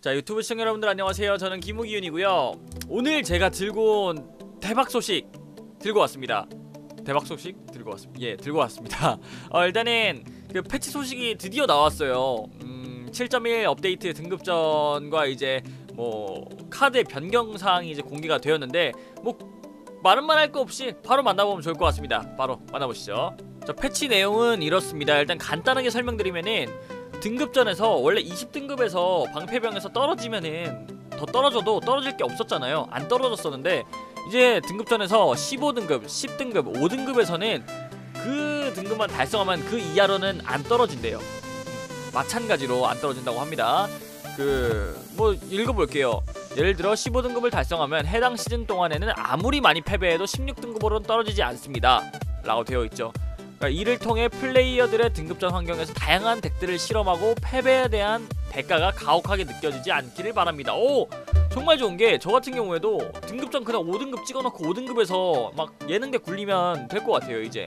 자 유튜브 시청자 여러분들 안녕하세요. 저는 김우기윤이고요. 오늘 제가 들고 온 대박 소식 들고 왔습니다. 대박 소식 들고 왔습니다 예 들고 왔습니다. 어, 일단은 그 패치 소식이 드디어 나왔어요. 음, 7.1 업데이트 등급전과 이제 뭐 카드의 변경 사항이 이제 공개가 되었는데 뭐 말은 말 할 거 없이 바로 만나보면 좋을 것 같습니다. 바로 만나보시죠. 자 패치 내용은 이렇습니다. 일단 간단하게 설명드리면은 등급전에서 원래 20등급에서 방패병에서 떨어지면은 더 떨어져도 떨어질 게 없었잖아요. 안 떨어졌었는데 이제 등급전에서 15등급, 10등급, 5등급에서는 그 등급만 달성하면 그 이하로는 안 떨어진대요. 마찬가지로 안 떨어진다고 합니다. 그 뭐 읽어볼게요. 예를 들어 15등급을 달성하면 해당 시즌 동안에는 아무리 많이 패배해도 16등급으로는 떨어지지 않습니다. 라고 되어 있죠. 그러니까 이를 통해 플레이어들의 등급전 환경에서 다양한 덱들을 실험하고 패배에 대한 대가가 가혹하게 느껴지지 않기를 바랍니다. 오! 정말 좋은 게 저 같은 경우에도 등급전 그냥 5등급 찍어놓고 5등급에서 막 예능대 굴리면 될 것 같아요 이제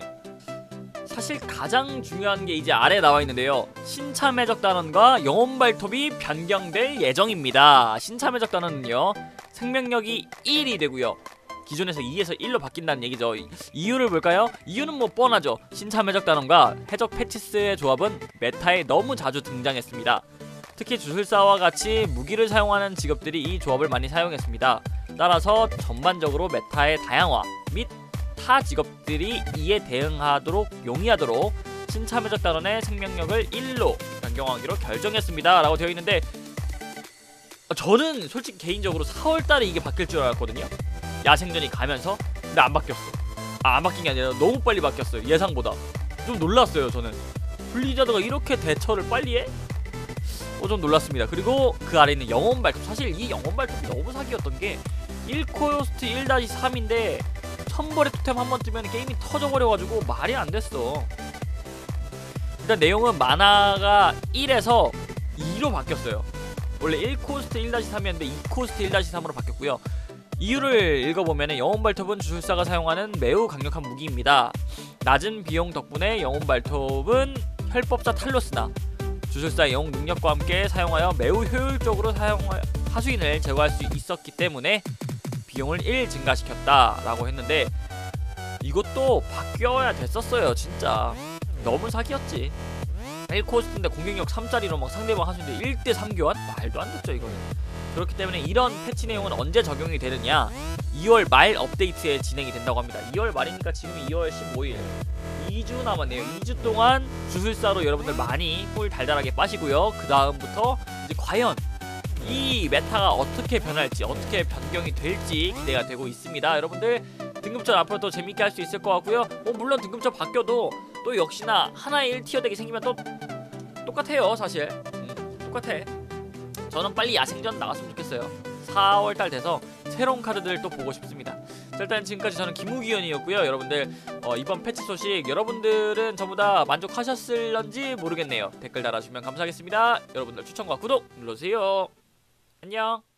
사실 가장 중요한 게 이제 아래 나와 있는데요 신참해적 단원과 영혼 발톱이 변경될 예정입니다 신참해적 단원은요 생명력이 1이 되고요 기존에서 2에서 1로 바뀐다는 얘기죠. 이- 이유를 볼까요? 이유는 뭐 뻔하죠. 신참 해적 단원과 해적 패치스의 조합은 메타에 너무 자주 등장했습니다. 특히 주술사와 같이 무기를 사용하는 직업들이 이 조합을 많이 사용했습니다. 따라서 전반적으로 메타의 다양화 및 타 직업들이 이에 대응하도록 용이하도록 신참 해적 단원의 생명력을 1로 변경하기로 결정했습니다. 라고 되어 있는데 어, 저는 솔직히 개인적으로 4월달에 이게 바뀔 줄 알았거든요. 야생전이 가면서 근데 안 바뀌었어. 아, 안 바뀐 게 아니라 너무 빨리 바뀌었어요 예상보다. 좀 놀랐어요 저는. 블리자드가 이렇게 대처를 빨리 해? 어, 좀 놀랐습니다. 그리고 그 아래 있는 영혼 발톱. 사실 이 영혼 발톱이 너무 사기였던 게 1코스트 1-3인데 천벌의 토템 한 번 뜨면 게임이 터져버려가지고 말이 안 됐어. 일단 내용은 만화가 1에서 2로 바뀌었어요. 원래 1코스트 1-3이었는데 2코스트 1-3으로 바뀌었고요 이유를 읽어보면 영혼 발톱은 주술사가 사용하는 매우 강력한 무기입니다. 낮은 비용 덕분에 영혼 발톱은 혈법사 탈로스나 주술사의 영웅 능력과 함께 사용하여 매우 효율적으로 사용하 하수인을 제거할 수 있었기 때문에 비용을 1 증가시켰다 라고 했는데 이것도 바뀌어야 됐었어요 진짜 너무 사기였지 1코스트인데 공격력 3짜리로 막 상대방 하수인데 1대3 교환? 말도 안 됐죠 이거는 그렇기 때문에 이런 패치 내용은 언제 적용이 되느냐? 2월 말 업데이트에 진행이 된다고 합니다. 2월 말이니까 지금 2월 15일. 2주 남았네요. 2주 동안 주술사로 여러분들 많이 꿀 달달하게 빠시고요. 그 다음부터 이제 과연 이 메타가 어떻게 변할지 어떻게 변경이 될지 기대가 되고 있습니다. 여러분들 등급전 앞으로 더 재밌게 할 수 있을 것 같고요. 뭐 물론 등급전 바뀌어도 또 역시나 하나의 1티어 덱이 생기면 또 똑같아요 사실. 음, 똑같아 저는 빨리 야생전 나갔으면 좋겠어요. 4월달 돼서 새로운 카드들 또 보고 싶습니다. 자, 일단 지금까지 저는 김우기현이었고요. 여러분들 어, 이번 패치 소식 여러분들은 전부 다 만족하셨을런지 모르겠네요. 댓글 달아주시면 감사하겠습니다. 여러분들 추천과 구독 눌러주세요. 안녕.